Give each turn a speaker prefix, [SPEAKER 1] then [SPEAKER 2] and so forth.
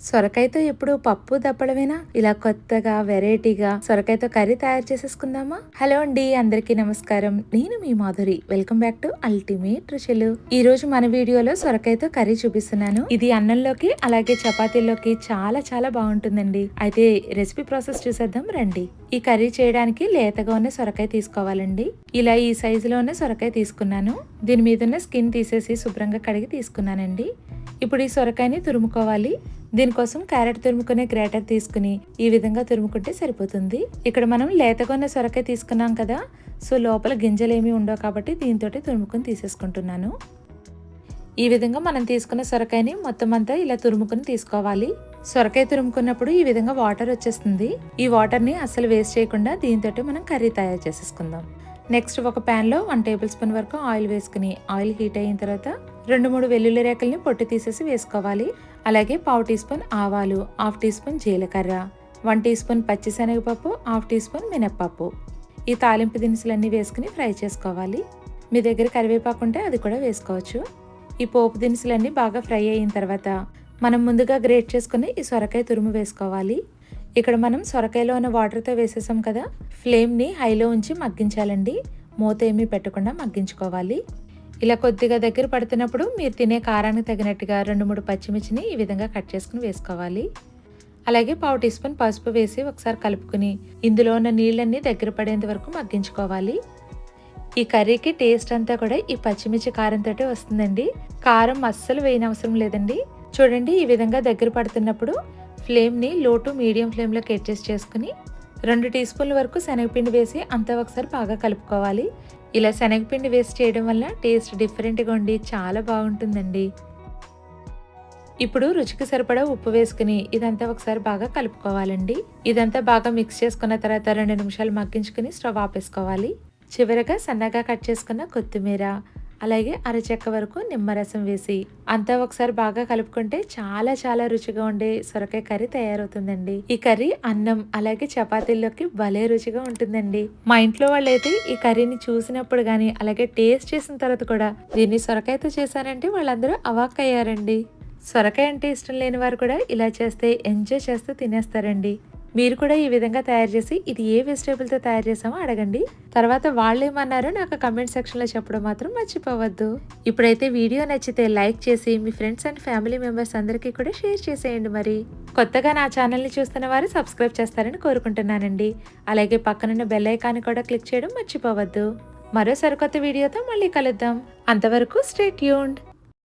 [SPEAKER 1] సొరకాయతో ఎప్పుడు పప్పు దప్పడమేనా? ఇలా కొత్తగా వెరైటీగా సొరకాయతో కర్రీ తయారు చేసేసుకుందామా? హలో అండి అందరికీ నమస్కారం. నేను మీ Madhuri. Welcome back to ultimate Ruchulu. ఈ రోజు మన వీడియోలో సొరకాయతో కర్రీ చూపిస్తున్నాను. ఇది అన్నంలోకి అలాగే చపాతీల్లోకి చాలా చాలా బాగుంటుందండి. అయితే రెసిపీ ప్రాసెస్ చూసేద్దాం రండి. ఈ కర్రీ చేయడానికి లేతగా ఉన్న సొరకాయ తీసుకోవాలండి. ఇలా ఈ సైజులో ఉన్న సొరకాయ తీసుకున్నాను. దీని మీద ఉన్న స్కిన్ తీసేసి శుభ్రంగా కడిగి తీసుకున్నానండి. ఇప్పుడు ఈ సొరకాయని తురుముకోవాలి. దీనికోసం క్యారెట్ తురుముకునే గ్రేటర్ తీసుకుని ఈ విధంగా తురుముకుంటే సరిపోతుంది. ఇక్కడ మనం లేతగొన్న సొరకాయ తీసుకున్నాం కదా సో లోపల గింజలు ఉండవు కాబట్టి దీంతో తురుముకుని తీసేసుకుంటున్నాను. ఈ విధంగా మనం తీసుకున్న సొరకాయని మొత్తం అంతా ఇలా తురుముకుని తీసుకోవాలి. సొరకాయ తురుముకున్నప్పుడు ఈ విధంగా వాటర్ వచ్చేస్తుంది. ఈ వాటర్ని అస్సలు వేస్ట్ చేయకుండా దీంతో మనం కర్రీ తయారు చేసేసుకుందాం. నెక్స్ట్ ఒక ప్యాన్లో వన్ టేబుల్ స్పూన్ వరకు ఆయిల్ వేసుకుని ఆయిల్ హీట్ అయిన తర్వాత రెండు మూడు వెల్లుల్లి రేకల్ని పొట్టు తీసేసి వేసుకోవాలి. అలాగే పావు టీ స్పూన్ ఆవాలు హాఫ్ టీ స్పూన్ జీలకర్ర వన్ టీ స్పూన్ పచ్చిశనగపప్పు హాఫ్ టీ స్పూన్ మినప్పప్పు. ఈ తాలింపు దినుసులన్నీ వేసుకుని ఫ్రై చేసుకోవాలి. మీ దగ్గర కరివేపాకు ఉంటే అది కూడా వేసుకోవచ్చు. ఈ పోపు దినుసులన్నీ బాగా ఫ్రై అయిన తర్వాత మనం ముందుగా గ్రేట్ చేసుకుని ఈ సొరకాయ తురుము వేసుకోవాలి. ఇక్కడ మనం సొరకాయలో ఉన్న వాటర్తో వేసేసాం కదా ఫ్లేమ్ని హైలో ఉంచి మగ్గించాలండి. మూత ఏమీ పెట్టకుండా మగ్గించుకోవాలి. ఇలా కొద్దిగా దగ్గర పడుతున్నప్పుడు మీరు తినే కారానికి తగినట్టుగా రెండు మూడు పచ్చిమిర్చిని ఈ విధంగా కట్ చేసుకుని వేసుకోవాలి. అలాగే పావు టీ స్పూన్ పసుపు వేసి ఒకసారి కలుపుకుని ఇందులో ఉన్న నీళ్ళన్నీ దగ్గర పడేంత వరకు మగ్గించుకోవాలి. ఈ కర్రీకి టేస్ట్ అంతా కూడా ఈ పచ్చిమిర్చి కారంతో వస్తుందండి. కారం అస్సలు వేయనవసరం లేదండి. చూడండి ఈ విధంగా దగ్గర పడుతున్నప్పుడు ఫ్లేమ్ని లో టు మీడియం ఫ్లేమ్లోకి అడ్జస్ట్ చేసుకుని రెండు టీ స్పూన్ల వరకు శనగపిండి వేసి అంతా ఒకసారి బాగా కలుపుకోవాలి. ఇలా శనగపిండి వేస్ట్ చేయడం వల్ల టేస్ట్ డిఫరెంట్గా ఉండి చాలా బాగుంటుందండి. ఇప్పుడు రుచికి సరిపడా ఉప్పు వేసుకుని ఇదంతా ఒకసారి బాగా కలుపుకోవాలండి. ఇదంతా బాగా మిక్స్ చేసుకున్న తర్వాత రెండు నిమిషాలు మగ్గించుకుని స్టవ్ ఆపేసుకోవాలి. చివరగా సన్నగా కట్ చేసుకున్న కొత్తిమీర అలాగే అరచెక్క వరకు నిమ్మరసం వేసి అంతా ఒకసారి బాగా కలుపుకుంటే చాలా చాలా రుచిగా ఉండే సొరకాయ కర్రీ తయారవుతుందండి. ఈ కర్రీ అన్నం అలాగే చపాతీల్లోకి భలే రుచిగా ఉంటుందండి. మా ఇంట్లో వాళ్ళైతే ఈ కర్రీని చూసినప్పుడు గానీ అలాగే టేస్ట్ చేసిన తర్వాత కూడా దీన్ని సొరకాయతో చేశారంటే వాళ్ళందరూ అవాక్ అయ్యారండి. సొరకాయ అంటే ఇష్టం లేని వారు కూడా ఇలా చేస్తే ఎంజాయ్ చేస్తూ తినేస్తారండి. మీరు కూడా ఈ విధంగా తయారు చేసి ఇది ఏ వెజిటేబుల్తో తయారు చేసామో అడగండి. తర్వాత వాళ్ళు ఏమన్నారో నాకు కమెంట్ సెక్షన్లో చెప్పడం మాత్రం మర్చిపోవద్దు. ఇప్పుడైతే వీడియో నచ్చితే లైక్ చేసి మీ ఫ్రెండ్స్ అండ్ ఫ్యామిలీ మెంబర్స్ అందరికీ కూడా షేర్ చేసేయండి మరి. కొత్తగా నా ఛానల్ని చూస్తున్న వారు సబ్స్క్రైబ్ చేస్తారని కోరుకుంటున్నానండి. అలాగే పక్కనున్న బెల్ ఐకాన్ కూడా క్లిక్ చేయడం మర్చిపోవద్దు. మరో సరికొత్త వీడియోతో మళ్ళీ కలుద్దాం. అంతవరకు స్టేట్ యూన్డ్